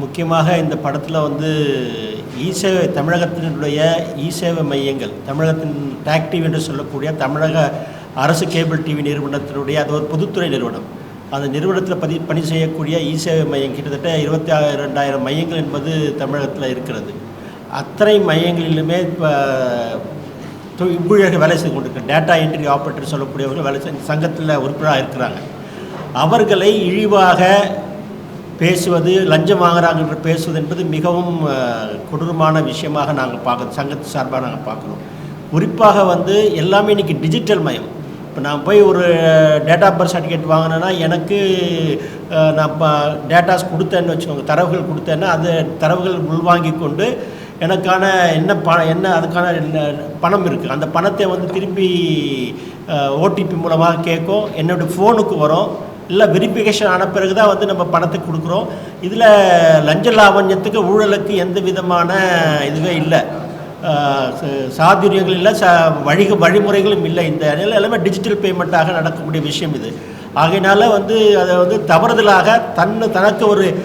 முக்கியமாக இந்த படத்தில் வந்து இ சேவை தமிழகத்தினுடைய இ சேவை மையங்கள் தமிழகத்தின் டாக்டிவ் என்று சொல்லக்கூடிய தமிழக அரசு கேபிள் டிவி நிறுவனத்தினுடைய அது ஒரு பொதுத்துறை நிறுவனம். அந்த நிறுவனத்தில் பதி பணி செய்யக்கூடிய இ சேவை மையம் கிட்டத்தட்ட இருபத்தி ஆறு ரெண்டாயிரம் மையங்கள் என்பது தமிழகத்தில் இருக்கிறது. அத்தனை மையங்களிலுமே இப்போ தொ- ஊழியர்கள் வேலை செய்து கொண்டிருக்க டேட்டா என்ட்ரி ஆப்ரேட்டர் சொல்லக்கூடியவர்கள் வேலை செய் சங்கத்தில் உறுப்பினராக இருக்கிறாங்க. அவர்களை இழிவாக பேசுவது லஞ்சம் வாங்குறாங்க என்று பேசுவது என்பது மிகவும் கொடூரமான விஷயமாக நாங்கள் பார்க்க சங்கத்து சார்பாக நாங்கள் பார்க்குறோம். குறிப்பாக வந்து எல்லாமே இன்றைக்கி டிஜிட்டல் மயம். இப்போ நான் போய் ஒரு டேட்டா பர்த் சர்டிஃபிகேட் வாங்கினேன்னா எனக்கு நான் இப்போ டேட்டாஸ் கொடுத்தேன்னு வச்சுக்கோங்க தரவுகள் கொடுத்தேன்னா அது தரவுகள் உள்வாங்கி கொண்டு எனக்கான என்ன ப என்ன அதுக்கான என்ன பணம் இருக்குது அந்த பணத்தை வந்து திருப்பி ஓடிபி மூலமாக கேட்கும். என்னுடைய ஃபோனுக்கு வரும். இல்லை வெரிஃபிகேஷன் ஆன பிறகு தான் வந்து நம்ம பணத்தை கொடுக்குறோம். இதில் லஞ்ச லாவண்யத்துக்கு ஊழலுக்கு எந்த விதமான இதுவே இல்லை. ச- சாதுரியங்கள் இல்லை ச வழி வழிமுறைகளும் இல்லை இந்த நிலையில எல்லாமே டிஜிட்டல் பேமெண்ட்டாக நடக்கக்கூடிய விஷயம் இது. ஆகையினால வந்து அதை வந்து தவறுதலாக தன்னு தனக்கு ஒரு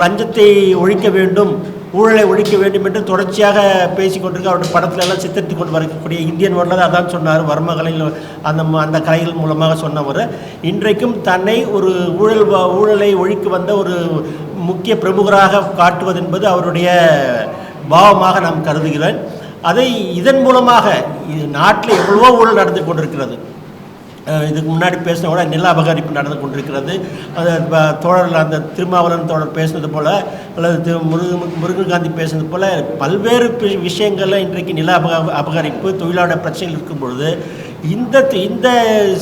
லஞ்சத்தை ஒழிக்க வேண்டும். ஊழலை ஒழிக்க வேண்டும் என்று தொடர்ச்சியாக பேசிக் கொண்டிருக்க அவருடைய படத்துல எல்லாம் சித்தரித்து கொண்டு வரக்கூடிய இந்தியன் ஒன்றில் அதான் சொன்னார். வர்மகலையில் அந்த அந்த கலைகள் மூலமாக சொன்னவர். இன்றைக்கும் தன்னை ஒரு ஊழல் ஊழலை ஒழிக்க வந்த ஒரு முக்கிய பிரமுகராக காட்டுவது என்பது அவருடைய பாவமாக நாம் கருதுகிறேன் அதை இதன் மூலமாக நாட்டில் எவ்வளவோ ஊழல் நடந்து கொண்டிருக்கிறது. இதுக்கு முன்னாடி பேசின கூட நில அபகரிப்பு நடந்து கொண்டிருக்கிறது. அது தோழர் அந்த திருமாவளவன் தோழர் பேசினது போல் அல்லது திரு முருகன் முருகன்காந்தி பேசினது போல் பல்வேறு விஷயங்களில் இன்றைக்கு நில அபக அபகரிப்பு தொழிலாளர் பிரச்சனைகள் இருக்கும் பொழுது இந்த இந்த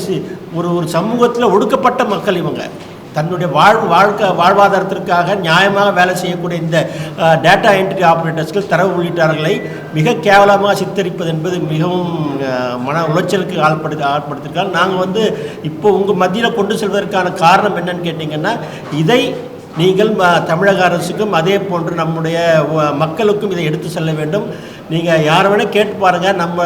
சி- ஒரு ஒரு சமூகத்தில் ஒடுக்கப்பட்ட மக்கள் இவங்க. தன்னுடைய வாழ் வாழ்க்கை வாழ்வாதாரத்திற்காக நியாயமாக வேலை செய்யக்கூடிய இந்த டேட்டா என்ட்ரி ஆப்ரேட்டர்ஸ்கள் தரவு உள்ளிட்டார்களை மிக கேவலமாக சித்தரிப்பது என்பது மிகவும் மன உளைச்சலுக்கு ஆள்படுத்தி ஆட்படுத்திருக்காங்க நாங்கள் வந்து இப்போ உங்கள் மத்தியில் கொண்டு செல்வதற்கான காரணம் என்னன்னு கேட்டிங்கன்னா இதை நீங்கள் தமிழக அரசுக்கும் அதே போன்று நம்முடைய மக்களுக்கும் இதை எடுத்து செல்ல வேண்டும். நீங்கள் யார் வேணால் கேட்டு பாருங்கள் நம்ம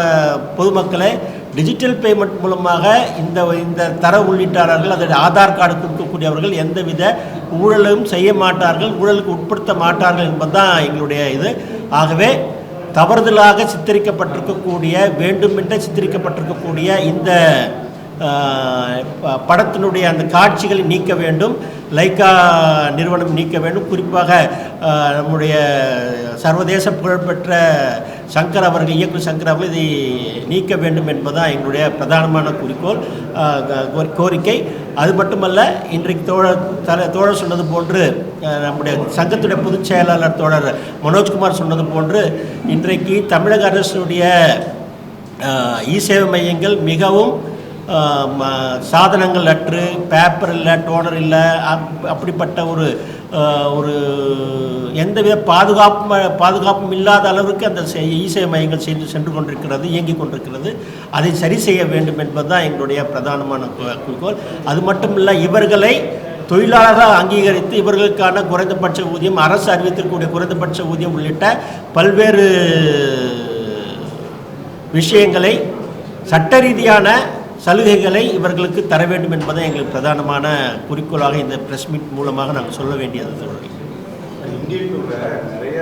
பொதுமக்களை டிஜிட்டல் பேமெண்ட் மூலமாக இந்த இந்த தர உள்ளிட்டார்கள் அதோட ஆதார் கார்டு கொடுக்கக்கூடியவர்கள் எந்தவித ஊழலும் செய்ய மாட்டார்கள் ஊழலுக்கு உட்படுத்த மாட்டார்கள் என்பதுதான் எங்களுடைய இது. ஆகவே தவறுதலாக சித்தரிக்கப்பட்டிருக்கக்கூடிய வேண்டுமென்றே சித்தரிக்கப்பட்டிருக்கக்கூடிய இந்த படத்தினுடைய அந்த காட்சிகளை நீக்க வேண்டும் லைக்கா நிறுவனம் நீக்க வேண்டும். குறிப்பாக நம்முடைய சர்வதேச புகழ்பெற்ற சங்கர் அவர்கள் இயக்குநர் சங்கர் அவர்கள் இதை நீக்க வேண்டும் என்பதுதான் எங்களுடைய பிரதானமான குறிக்கோள் கோரி- கோரிக்கை. அது மட்டுமல்ல இன்றைக்கு தோழர் தல தோழர் சொன்னது போன்று நம்முடைய சங்கத்துடைய பொதுச் செயலாளர் தோழர் மனோஜ்குமார் சொன்னது போன்று இன்றைக்கு தமிழக அரசுடைய இ சேவை மையங்கள் மிகவும் சாதனங்கள் அற்று பேப்பர் இல்லை டோனர் இல்லை அப்- அப்படிப்பட்ட ஒரு ஒரு எந்தவித பாதுகாப்பு பாதுகாப்பும் இல்லாத அளவுக்கு அந்த செ- மையங்கள் சென்று சென்று கொண்டிருக்கிறது இயங்கிக் கொண்டிருக்கிறது. அதை சரி செய்ய வேண்டும் என்பதுதான் எங்களுடைய பிரதானமான குறிக்கோள். அது மட்டும் இல்லை இவர்களை தொழிலாளராக அங்கீகரித்து இவர்களுக்கான குறைந்தபட்ச ஊதியம் அரசு அறிவித்திருக்கக்கூடிய குறைந்தபட்ச ஊதியம் உள்ளிட்ட பல்வேறு விஷயங்களை சட்ட ரீதியான சலுகைகளை இவர்களுக்கு தர வேண்டும் என்பதை எங்களுக்கு பிரதானமான குறிக்கோளாக இந்த பிரஸ் மீட் மூலமாக நாங்கள் சொல்ல வேண்டியது. தோழர்கள் டூர்ல நிறைய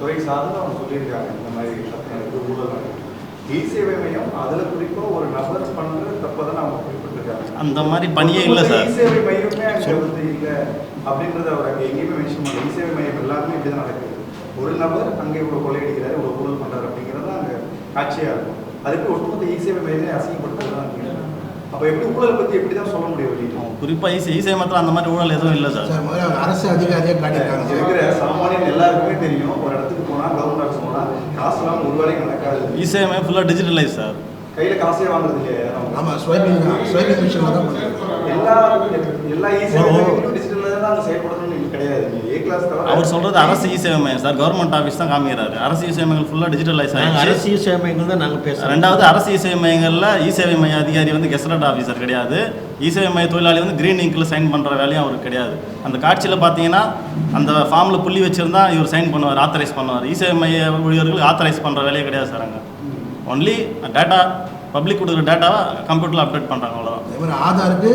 துறை சார்ந்து அவங்க சொல்லியிருக்காங்க. இந்த மாதிரி ஊழல் இ சேவை மையம் அதுல குறிப்பா ஒரு நபர் பண்ற தப்பதான் அவங்க குறிப்பிட்டிருக்காங்க. அந்த மாதிரி பணியே இல்லை சார். இ சேவை மையமே அங்க வந்து இல்ல அப்படின்றத அவர் அங்க எங்கேயுமே மென்ஷன் பண்ணல. இ சேவை மையம் எல்லாமே இப்படிதான் நடக்குது. ஒரு நபர் அங்க இவ்வளவு கொள்ளையடிக்கிறாரு இவ்வளவு ஊழல் பண்றாரு அப்படிங்கிறது தான் அங்க காட்சியா இருக்கும். அதுக்கு ஒட்டுமொத்த இ சேவை மையமே அசிங்கப்படுத்துறதுதான் அப்ப எப்படி ஊழல் பத்தி எப்படி தான் சொல்ல முடியும் குறிப்பாக இசை இசை மத்தியில் அந்த மாதிரி ஊழல் எதுவும் இல்லை சார். சார் முதல்ல அரசு அதிகாரியாக காட்டியிருக்காங்க இருக்கிற சாமானியன் எல்லாருக்குமே தெரியும். ஒரு இடத்துக்கு போனா கவர்மெண்ட் ஆஃபீஸ் போனா காசு எல்லாம் ஒரு வேலைக்கு நடக்காது. இசையமே ஃபுல்லாக டிஜிட்டலைஸ் சார். கையில காசே வாங்குறது இல்லையா? ஆமாம் ஸ்வைப்பிங் ஸ்வைப்பிங் மிஷினில் தான் எல்லா எல்லா ஈஸியாக டிஜிட்டல்ல தான் செயல்படணும்னு அவர் சொல்கிறது அரசு இ சேவை மையம் சார் கவர்மெண்ட் ஆஃபீஸ் தான் காமிக்கிறாரு. அரசு இ சேவை மையங்கள் ஃபுல்லாக டிஜிட்டலைஸ் ஆகிடுச்சு அரசு இ சேவை மையங்கள் தான் நாங்கள் பேசுகிறோம் ரெண்டாவது அரசு இ சேவை மையங்களில் இ சேவை மைய அதிகாரி வந்து கெசலட் ஆஃபீஸர் கிடையாது. இ சேவை மைய தொழிலாளி வந்து கிரீன் இங்கில் சைன் பண்ணுற வேலையும் அவருக்கு கிடையாது. அந்த காட்சியில் பார்த்தீங்கன்னா அந்த ஃபார்மில் புள்ளி வச்சிருந்தா இவர் சைன் பண்ணுவார் ஆத்தரைஸ் பண்ணுவார். இ சேவை மைய ஊழியர்களுக்கு ஆத்தரைஸ் பண்ணுற வேலையே கிடையாது சார் அங்கே. ஒன்லி டேட்டா பப்ளிக் கொடுக்குற டேட்டாவை கம்ப்யூட்டரில் அப்டேட் பண்ணுறாங்க அவ்வளோதான் ஆதாருக்கு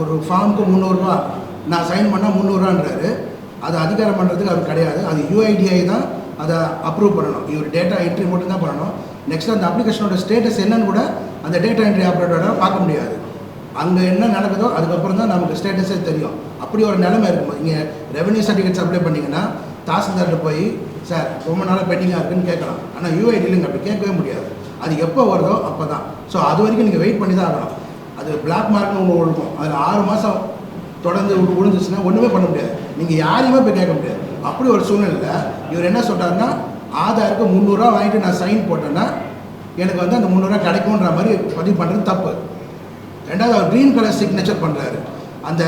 ஒரு ஃபார்முக்கு முந்நூறுரூவா நான் சைன் பண்ணால் முந்நூறுரூவான்றாரு அதை அதிகாரம் பண்ணுறதுக்கு அவர் கிடையாது. அது யூஐடிஐ தான் அதை அப்ரூவ் பண்ணணும். இவர் டேட்டா என்ட்ரி மட்டும் தான் பண்ணணும். நெக்ஸ்ட் அந்த அப்ளிகேஷனோட ஸ்டேட்டஸ் என்னன்னு கூட அந்த டேட்டா என்ட்ரி ஆப்ரேட்டரோட பார்க்க முடியாது. அங்கே என்ன நடக்குதோ அதுக்கப்புறம் தான் நமக்கு ஸ்டேட்டஸே தெரியும். அப்படி ஒரு நிலைமை இருக்கும் இங்கே ரெவன்யூ சர்டிஃபிகேட்ஸ் அப்ளை பண்ணிங்கன்னா தாசில்தார்கிட்ட போய் சார் ரொம்ப நாளாக பெண்டிங்காக இருக்குன்னு கேட்கலாம். ஆனால் யூஐடியில் அப்படி கேட்கவே முடியாது. அது எப்போ வருதோ அப்போ தான் ஸோ அது வரைக்கும் நீங்கள் வெயிட் பண்ணி தான் ஆகணும். அது பிளாக் மார்க்னு ஒன்று இருக்கும் அதில் ஆறு மாதம் தொடர்ந்து விழுந்துச்சுன்னா ஒன்றுமே பண்ண முடியாது. நீங்கள் யாரையுமே போய் கேட்க முடியாது. அப்படி ஒரு சூழ்நிலையில் இவர் என்ன சொல்கிறாருன்னா ஆதாருக்கு முந்நூறுரூவா வாங்கிட்டு நான் சைன் போட்டேன்னா எனக்கு வந்து அந்த முந்நூறுரூவா கிடைக்குன்ற மாதிரி பதிவு பண்ணுறது தப்பு. ரெண்டாவது அவர் க்ரீன் கலர் சிக்னேச்சர் பண்ணுறாரு அந்த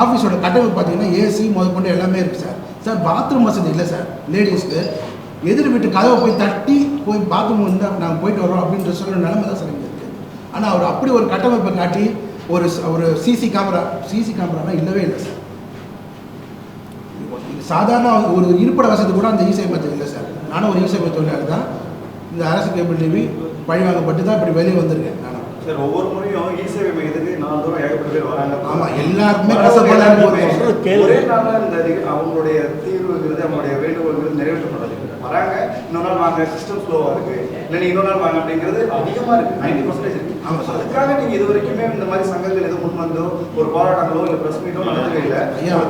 ஆஃபீஸோட கட்டமைப்பு பார்த்தீங்கன்னா ஏசி முதற்கொண்டு எல்லாமே இருக்குது சார். சார் பாத்ரூம் வசதி இல்லை சார். லேடிஸ்க்கு எதிர் வீட்டு கதவை போய் தட்டி போய் பாத்ரூம் வந்து நாங்கள் போயிட்டு வரோம் அப்படின்ற சொல்கிற நிலைமை தான் சார் இங்கே இருக்குது ஆனால் அவர் அப்படி ஒரு கட்டமைப்பை காட்டி ஒரு ஒரு சிசி கேமரா சிசி கேமரானா இல்லவே இல்லை சார் இது சாதாரண ஒரு இருப்பிட வசதி கூட அந்த இசை மையத்தில் இல்லை சார் நானும் ஒரு இசை தொழிலாளி தான் இந்த அரசு கேபிள் டிவி பழிவாங்கப்பட்டு தான் இப்படி வெளியே வந்திருக்கேன் நானும். சார் ஒவ்வொரு முறையும் இ சேவை மையத்துக்கு நாலு தூரம் ஏகப்பட்ட பேர் வராங்க? ஆமா, எல்லாருக்குமே. கேளு. ஒரே நாள்ல இந்த அவங்களுடைய தீர்வுங்கிறது அவங்களுடைய வேண்டுகோள்கள் நிறைவேற்றப்படாது வராங்க. இன்னொரு நாள் வாங்க சிஸ்டம் ஸ்லோவா இருக்கு. இல்லை நீங்க இன்னொரு நாள் வாங்க அப்படிங்கிறது அதிகமா இருக்கு. நைன்டி பர்சன்டேஜ் இருக்கு. ஆமா. சார். அதுக்காக நீங்க இது வரைக்குமே இந்த மாதிரி சங்கங்கள் எதுவும் முன் வந்தோ ஒரு போராட்டங்களோ இல்ல பிரஸ் மீட்டோ நடந்ததே இல்ல.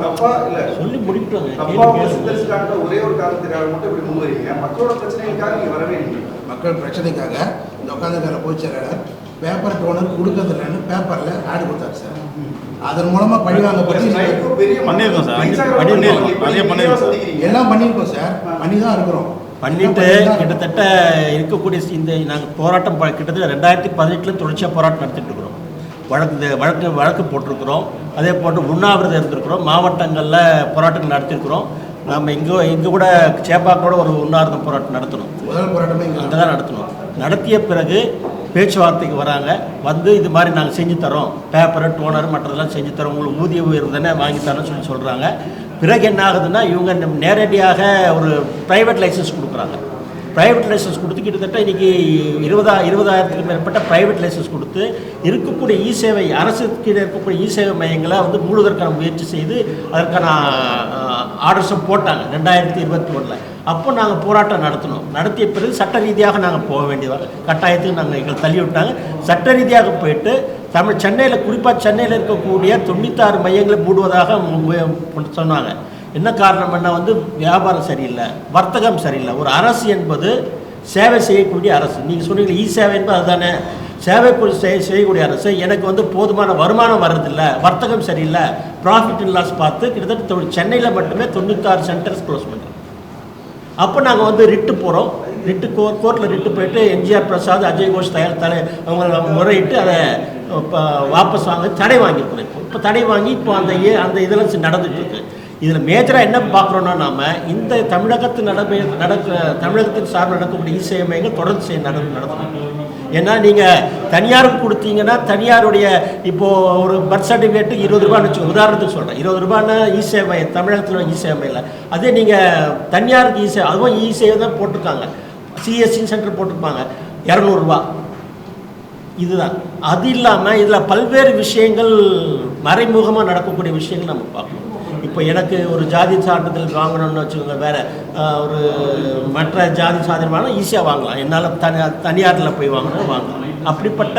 தப்பா இல்ல. சொல்லி முடிக்கட்டும் தப்பா அவங்க சித்தரிச்சுட்டாங்க ஒரே ஒரு காரணத்துக்காக மட்டும் இப்படி முன் வரீங்க மக்களோட பிரச்சனைகளுக்காக நீங்க வரவே இல்லை மக்கள் பிரச்சனைக்காக இந்த உட்காந்துக்கார பொதுச் செயலாளர் பேப்பர் டோனர் கொடுக்கறதில்லன்னு பேப்பரில் ஆடு கொடுத்தாரு சார் அதன் மூலமாக ஸ்ட்ரைக்கும் பெரிய பண்ணியிருக்கோம். சார். பண்ணியிருக்கோம். சந்திக்கிறீங்க. எல்லாம் பண்ணியிருக்கோம் சார் பண்ணி தான் இருக்கிறோம். பண்ணிட்டு கிட்டத்தட்ட இருக்கக்கூடிய இந்த நாங்கள் போராட்டம் கிட்டத்தட்ட ரெண்டாயிரத்தி பதினெட்டில் தொடர்ச்சியாக போராட்டம் நடத்திட்டு இருக்கிறோம். வழக்கு வழக்கு வழக்கு போட்டிருக்கிறோம். அதே போன்று உண்ணாவிரதம் இருந்திருக்கிறோம். மாவட்டங்களில் போராட்டங்கள் நடத்தியிருக்கிறோம் நம்ம இங்கே இங்கே கூட சேப்பாக்கோட ஒரு உண்ணாவிரதம் போராட்டம் நடத்தணும். முதல் போராட்டமே இங்கே அங்கே தான் நடத்தணும். நடத்திய பிறகு பேச்சுவார்த்தைக்கு வராங்க. வந்து இது மாதிரி நாங்கள் செஞ்சு தரோம். பேப்பரு டோனர் மற்றதெல்லாம் செஞ்சு தரோம். உங்களுக்கு ஊதிய உயர்வு தானே வாங்கி தரோம்னு சொல்லி சொல்கிறாங்க பிறகு என்ன ஆகுதுன்னா இவங்க நேரடியாக ஒரு ப்ரைவேட் லைசன்ஸ் கொடுக்குறாங்க. ப்ரைவேட் லைசன்ஸ் கொடுத்து கிட்டத்தட்ட இன்றைக்கி இருபதா இருபதாயிரத்துக்கு மேற்பட்ட ப்ரைவேட் லைசன்ஸ் கொடுத்து இருக்கக்கூடிய இ சேவை அரசு கீழே இருக்கக்கூடிய இ சேவை மையங்களை வந்து மூடுவதற்கான முயற்சி செய்து அதற்கான ஆர்டர்ஸும் போட்டாங்க. ரெண்டாயிரத்தி இருபத்தி ஒன்றில் அப்போ நாங்கள் போராட்டம் நடத்தினோம் நடத்திய பிறகு சட்ட ரீதியாக நாங்கள் போக வேண்டியது கட்டாயத்துக்கு நாங்கள் எங்களை தள்ளி விட்டாங்க சட்ட ரீதியாக போயிட்டு தமிழ் சென்னையில் குறிப்பாக சென்னையில் இருக்கக்கூடிய தொண்ணூத்தாறு மையங்களை மூடுவதாக சொன்னாங்க என்ன சொன்னாங்க. என்ன வந்து வியாபாரம் சரியில்லை வர்த்தகம் சரியில்லை. ஒரு அரசு என்பது சேவை செய்யக்கூடிய அரசு. நீங்கள் சொன்னீங்க இ சேவை என்பது அதுதானே? சேவை செய்யக்கூடிய அரசு. எனக்கு வந்து போதுமான வருமானம் வர்றதில்ல வர்த்தகம் சரியில்லை ப்ராஃபிட் அண்ட் லாஸ் பார்த்து கிட்டத்தட்ட சென்னையில் மட்டுமே தொண்ணூத்தாறு சென்டர்ஸ் க்ளோஸ் பண்ணுறோம் அப்போ நாங்கள் வந்து ரிட்டு போகிறோம் ரிட்டு கோ கோர்ட்டில் ரிட்டு போயிட்டு எம்ஜிஆர் பிரசாத் அஜய் கோஷ் தயார் தலை அவங்க முறையிட்டு அதை இப்போ வாபஸ் வாங்க தடை வாங்கியிருக்கிறோம் இப்போ. இப்போ தடை வாங்கி இப்போ அந்த ஏ அந்த இதெல்லாம் நடந்துட்டு இருக்கு. இதில் மேஜராக என்ன பார்க்குறோன்னா நாம் இந்த தமிழகத்தில் நடப்பு நடக்க தமிழகத்தின் சார்பில் நடக்கக்கூடிய இசையமைகள் தொடர்ந்து செய்ய நட நடத்தணும். ஏன்னா நீங்கள் தனியாருக்கு கொடுத்தீங்கன்னா தனியாருடைய இப்போது ஒரு பர்த் சர்டிஃபிகேட்டு இருபது ரூபான்னு வச்சுக்கோங்க உதாரணத்துக்கு சொல்கிறேன் இருபது ரூபான்னா இ சேவை தமிழகத்தில் இ சேவை அதே நீங்கள் தனியாருக்கு இ சேவை அதுவும் இ சேவை தான் போட்டிருக்காங்க. சிஎஸ்சி சென்டர் போட்டிருப்பாங்க. இரநூறுபா இதுதான். அது இல்லாமல் இதில் பல்வேறு விஷயங்கள் மறைமுகமாக நடக்கக்கூடிய விஷயங்கள் நம்ம பார்க்கணும். இப்போ எனக்கு ஒரு ஜாதி சான்றிதழ் வாங்கணும்னு வச்சுக்கோங்க வேறு ஒரு மற்ற ஜாதி சான்றிதழ் வாங்கினா ஈஸியாக வாங்கலாம். என்னால் தனி தனியாரில் போய் வாங்கணும் வாங்கலாம். அப்படிப்பட்ட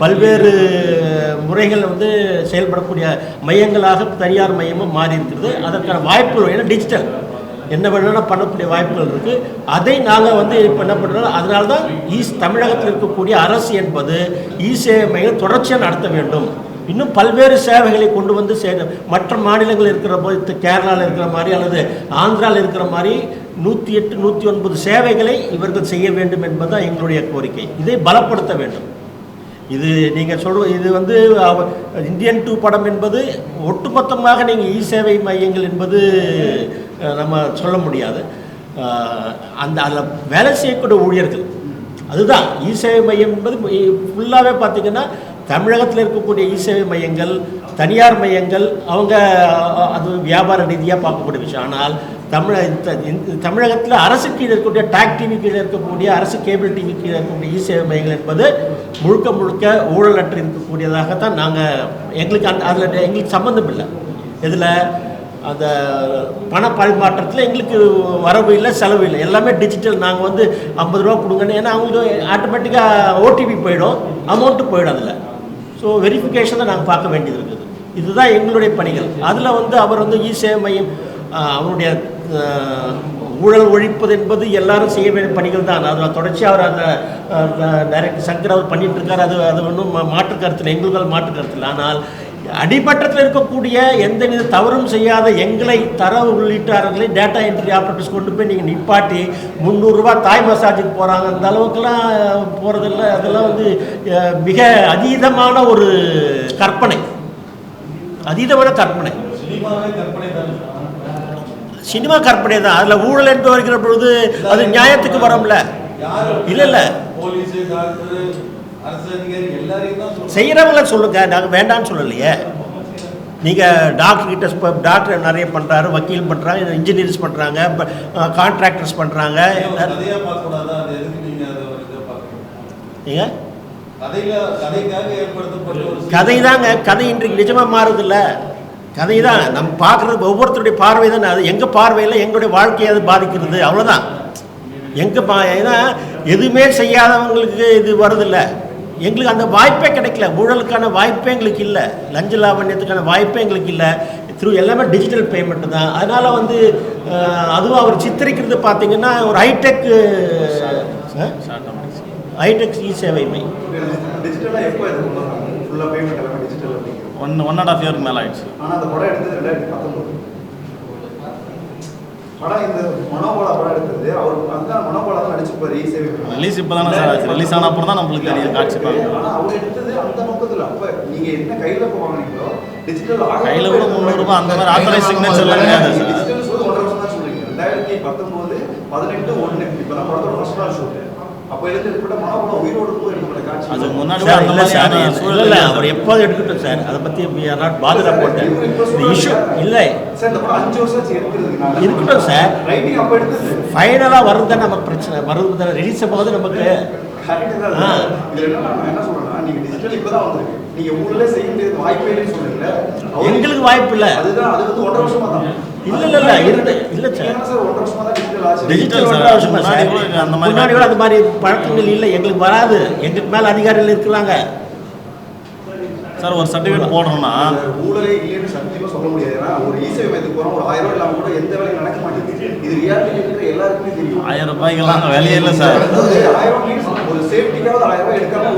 பல்வேறு முறைகள் வந்து செயல்படக்கூடிய மையங்களாக தனியார் மையமும் மாறி இருக்கிறது. அதற்கான வாய்ப்புகள் ஏன்னா டிஜிட்டல் என்ன வேணும்னா பண்ணக்கூடிய வாய்ப்புகள் இருக்குது அதை நாங்கள் வந்து இப்போ என்ன பண்ணுறோம் அதனால தான் ஈஸ் தமிழகத்தில் இருக்கக்கூடிய அரசு என்பது இ சேவை மையம் தொடர்ச்சியாக நடத்த வேண்டும். இன்னும் பல்வேறு சேவைகளை கொண்டு வந்து சே மற்ற மாநிலங்கள் இருக்கிற போது கேரளாவில் இருக்கிற மாதிரி அல்லது ஆந்திராவில் இருக்கிற மாதிரி நூற்றி எட்டு நூற்றி ஒன்பது சேவைகளை இவர்கள் செய்ய வேண்டும் என்பதுதான் எங்களுடைய கோரிக்கை. இதை பலப்படுத்த வேண்டும். இது நீங்கள் சொல்ற இது வந்து இந்தியன் டூ படம் என்பது ஒட்டுமொத்தமாக நீங்கள் இ சேவை மையங்கள் என்பது நம்ம சொல்ல முடியாது. அந்த அதில் வேலை செய்யக்கூடிய ஊழியர்கள். அதுதான். இ சேவை மையம் என்பது ஃபுல்லாகவே பார்த்தீங்கன்னா தமிழகத்தில் இருக்கக்கூடிய இ சேவை மையங்கள் தனியார் மையங்கள் அவங்க அது வியாபார ரீதியாக பார்க்கக்கூடிய விஷயம். ஆனால் தமிழ இந்த- இந்த தமிழகத்தில் அரசு கீழே இருக்கக்கூடிய டாக் டிவி கீழே இருக்கக்கூடிய அரசு கேபிள் டிவி கீழே இருக்கக்கூடிய இ சேவை மையங்கள் என்பது முழுக்க முழுக்க ஊழலற்று இருக்கக்கூடியதாகத்தான் நாங்கள் எங்களுக்கு அந்த அதில் எங்களுக்கு சம்மந்தம் இல்லை. இதில் அந்த பண பரிமாற்றத்தில் எங்களுக்கு வரவு இல்லை செலவு இல்லை. எல்லாமே டிஜிட்டல் நாங்கள் வந்து ஐம்பது ரூபா கொடுங்கன்னு ஏன்னா அவங்களுக்கு ஆட்டோமேட்டிக்காக ஓடிபி போயிடும் அமௌண்ட்டு போயிடும் அதில். ஸோ வெரிஃபிகேஷன் தான் நாங்கள் பார்க்க வேண்டியது இருக்குது. இதுதான் எங்களுடைய பணிகள். அதில் வந்து அவர் வந்து இசே மையம் அவருடைய ஊழல் ஒழிப்பது என்பது எல்லாரும் செய்ய வேண்டிய பணிகள் தான். அதில் தொடர்ச்சி அவர் அந்த டைரக்டர் சங்கர் அவர் பண்ணிட்டு இருக்காரு. அது அது ஒன்றும் மா- மாற்று கருத்தில் எங்களுக்கு மாற்று கருத்தில். ஆனால் அடிமட்டத்தில் இருக்கக்கூடிய எந்தவித தவறும் செய்யாத எங்களை தரவு உள்ளிட்டார்களை டேட்டா என்ட்ரி ஆப்ரேட்டர்ஸ் கொண்டு போய் நீங்கள் நிப்பாட்டி முந்நூறுரூவா தாய் மசாஜுக்கு போகிறாங்க அந்த அளவுக்குலாம் போகிறதில்ல அதெல்லாம் வந்து மிக அதீதமான ஒரு கற்பனை. அதீதமான கற்பனை. சினிமா கற்பனை தான். அதில் ஊழல் என்று வருகிற பொழுது அது நியாயத்துக்கு வரும்ல. இல்லை இல்லை. செய்கிறவங்கள சொல்லுங்க. நாங்கள் வேண்டாம்னு சொல்லலையே. நீங்கள் டாக்டர் கிட்ட இப்போ டாக்டர் நிறைய பண்ணுறாரு வக்கீல் பண்ணுறாங்க இன்ஜினியர்ஸ் பண்ணுறாங்க கான்ட்ராக்டர்ஸ் பண்ணுறாங்க கதை தாங்க கதை இன்றைக்கு நிஜமாக மாறுதில்ல. கதை தான் நம்ம பார்க்குறது ஒவ்வொருத்தருடைய பார்வை தானே அது எங்கள் பார்வையில் எங்களுடைய வாழ்க்கையை அது பாதிக்கிறது. அவ்வளோதான் எங்கள் பா ஏன்னா எதுவுமே செய்யாதவங்களுக்கு இது வருதில்ல. எங்களுக்கு அந்த வாய்ப்பே கிடைக்கல. ஊழலுக்கான வாய்ப்பே எங்களுக்கு இல்லை. லஞ்ச லாவண்யத்துக்கான வாய்ப்பே எங்களுக்கு இல்லை. த்ரூ எல்லாமே டிஜிட்டல் பேமெண்ட் தான். அதனால் வந்து அதுவும் அவர் சித்தரிக்கிறது பார்த்தீங்கன்னா ஒரு hi tech hi tech e சேவை மை ஒன் ஒன் அண்ட் ஆஃப் இயருக்கு மேலே ஆயிடுச்சு. ஆனால் அந்த படம் எடுத்தது ரெண்டாயிரத்தி பத்தொன்பது. படம் இந்த மனோபாலா படம் எடுத்தது அவர் அந்த மனோபாலா தான் நடிச்சிருப்பாரு சேவை ரிலீஸ் இப்போ தானே சார் ஆச்சு. ரிலீஸ் ஆன அப்புறம் தான் நம்மளுக்கு தெரியும் காட்சி பார்க்கணும் ஆனா அவர் எடுத்தது அந்த நோக்கத்துல. அப்ப நீங்க என்ன கையில இப்போ வாங்குனீங்களோ டிஜிட்டல் கையில கூட முந்நூறு ரூபாய் அந்த மாதிரி ஆத்தரைஸ் கிடையாது. டிஜிட்டல் சொல்லி ஒன்றரை வருஷம் தான் சொல்றீங்க ரெண்டாயிரத்தி பத்தொன்பது பதினெட்டு ஒன்று. இப்போ தான் படத்தோட ஃபர்ஸ்ட் நாள் ஷூட் அப்போ உயிரோடு எடுக்கப்பட்ட காட்சி அது முன்னாடி சார் அந்த இல்லை சார் இல்லை அவர். எப்போது எடுக்கட்டும் சார்? அதை பற்றி we are not bothered about that. இந்த இஷ்யூ இல்லை. சார் இந்த படம் அஞ்சு வருஷம் ஆச்சு எடுக்கிறதுனால இருக்கட்டும் சார். ரைட்டிங் அப்போ எடுத்தது. ஃபைனலாக வருது தான் நமக்கு பிரச்சனை. வருது ரிலீஸ் போது நமக்கு என்ன நான் என்ன டிஜிட்டல் வந்திருக்கு. நீங்க ஊர்ல செய்ய முடியாது வாய்ப்பே இல்லைன்னு சொல்றீங்க எங்களுக்கு வாய்ப்பு இல்லை. அதுதான் அது வந்து ஒன்றரை வருஷமா தான். இல்லை இல்லை இல்லை இருந்து இல்லை சார். ஏன்னா சார் ஒன்றரை வருஷமா தான் டிஜிட்டல் ஆச்சு. Digital digital sir. ஒன்றரை வருஷமா முன்னாடி சார் கூட அந்த மாதிரி முன்னாடி கூட அந்த மாதிரி பழக்கங்கள் இல்லை. எங்களுக்கு வராது. எங்களுக்கு மேலே அதிகாரிகள் இருக்கிறாங்க சார் ஒரு சர்டிஃபிகேட் போடுறோம்னா ஊழலே இல்லைன்னு சத்தியமா சொல்ல முடியாது. ஏன்னா ஒரு இசை மையத்துக்கு போறோம். ஒரு ஆயிரம் ரூபாய் இல்லாம கூட எந்த வேலையும் நடக்க மாட்டேங்குது. இது ரியாலிட்டி இருக்கிற எல்லாருக்குமே தெரியும். ஆயிரம் ரூபாய்க்கெல்லாம் வேலையே இல்லை சார். ஆயிரம் ஒரு சேஃப்டிக்காவது ஆயிரம் ரூபாய் எடுக்காம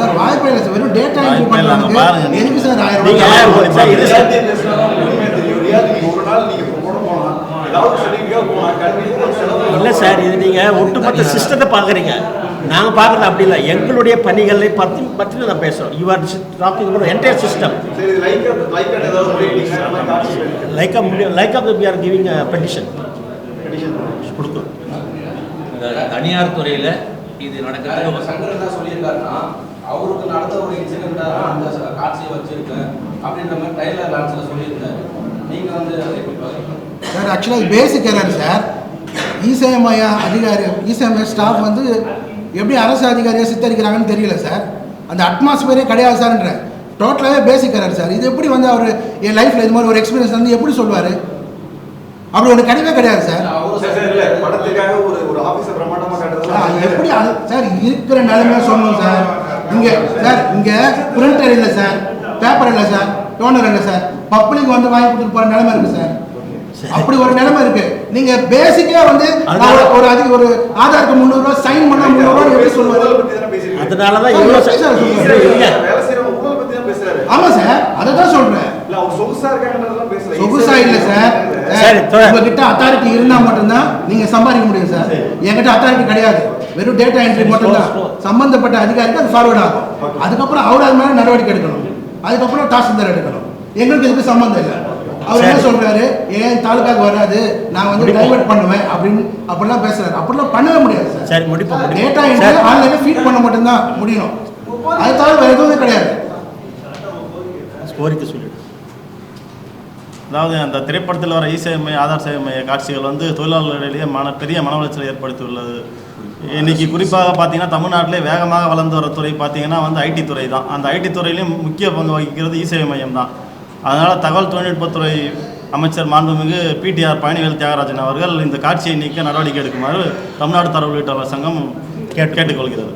சார் வாய்ப்பே இல்லை சார். வெறும் டேட்டா என்ட்ரி இல்லை, எதுக்கு சார் ஆயிரம் இது இல்லை. சார் நீங்கள் ஒட்டுமொத்த சிஸ்டத்தை பார்க்குறீங்க நாங்கள் பார்க்குறது அப்படி இல்லை. எங்களுடைய பணிகளை பற்றி பற்றி நான் பேசுகிறோம் you are talking about entire system like of like of we are giving petition கொடுக்கும் இந்த தனியார் துறையில் இது நடக்கிறது சங்கர் என்ன சொல்லியிருக்காருன்னா அவருக்கு நடந்த ஒரு இன்சிடென்ட்டா அந்த காட்சியை வச்சிருக்கேன் அப்படின்ற மாதிரி ட்ரைலர் லான்ச்ல சொல்லியிருந்தாரு. நீங்க வந்து அதை எப்படி பாக்குறீங்க? சார் ஆக்சுவலாக பேசிக் எரர் சார் இசேமய அதிகாரி இசேமய ஸ்டாஃப் வந்து எப்படி அரசு அதிகாரியாக சித்தரிக்கிறாங்கன்னு தெரியல சார். அந்த அட்மாஸ்பியரே கிடையாது சார்ன்ற டோட்டலாகவே பேசிக் எரர் சார். இது எப்படி வந்து அவர் என் லைஃப்பில் இது மாதிரி ஒரு எக்ஸ்பீரியன்ஸ் வந்து எப்படி சொல்லுவார் அப்படி ஒன்று கிடையவே கிடையாது சார். படத்துக்காக ஒரு ஒரு அது காட்டுறது எப்படி சார் இருக்கிற நிலைமையாக சொல்லணும் சார். இங்கே சார் இங்கே பிரிண்டர் இல்லை சார். பேப்பர் இல்லை சார். டோனர் இல்லை சார். பப்ளிக் வந்து வாங்கி கொடுத்துட்டு போகிற நிலைமை இருக்குது சார். அப்படி ஒரு நிலைமை இருக்கு. நீங்க பேசிக்கா வந்து ஒரு- ஒரு அதிக ஒரு ஆதாருக்கு முந்நூறு ரூபாய் சைன் பண்ணா முந்நூறு ரூபாய் எப்படி சொல்லுவாரு? அதனால தான் சார், ஆமா சார். அதை தான் சொல்றேன் சொகுசா பேசல. சொகுசா இல்ல சார். சரி, உங்ககிட்ட அத்தாரிட்டி இருந்தா மட்டும்தான் நீங்க சம்பாதிக்க முடியும் சார். என்கிட்ட அத்தாரிட்டி கிடையாது. வெறும் டேட்டா என்ட்ரி மட்டும்தான். சம்பந்தப்பட்ட அதிகாரிக்கு அது ஃபார்வர்ட் ஆகும். அதுக்கப்புறம் அவர் அது மேல நடவடிக்கை எடுக்கணும். அதுக்கப்புறம் தாசில்தார் எடுக்கணும். எங்களுக்கு இதுக்கு சம்பந்தம் இல்லை. அவர் என்ன. சொல்றாரு? ஏன் தாலுக்காக்கு வராது? நான் வந்து. டைவர்ட் பண்ணுவேன் அப்படின்னு அப்படிலாம் பேசுறாரு. அப்படிலாம் பண்ணவே முடியாது சார். சரி முடிப்போம் டேட்டா என்ட்ரி ஆன்லைன்ல ஃபீட் பண்ண மட்டும்தான் முடியும். அது தவிர வேற எதுவும் கிடையாது. கோரிக்கை சொல்லிடு. அதாவது அந்த திரைப்படத்தில் வர இசை மைய ஆதார் சேவை மைய காட்சிகள் வந்து தொழிலாளர்களிடையே மன பெரிய மன உளைச்சலை ஏற்படுத்தியுள்ளது. இன்னைக்கு குறிப்பாக பார்த்தீங்கன்னா தமிழ்நாட்டிலே வேகமாக வளர்ந்து வர துறை பார்த்தீங்கன்னா வந்து ஐடி துறை தான். அந்த ஐடி துறையிலையும் முக்கிய பங்கு வகிக்கிறது இசேவை மையம் தான். அதனால் தகவல் தொழில்நுட்பத்துறை அமைச்சர் மாண்புமிகு பிடிஆர் பழனிவேல் தியாகராஜன் அவர்கள் இந்த காட்சியை நீக்க நடவடிக்கை எடுக்குமாறு தமிழ்நாடு தரவு உள்ளிட்டவர் சங்கம் கேட்டுக்கொள்கிறது.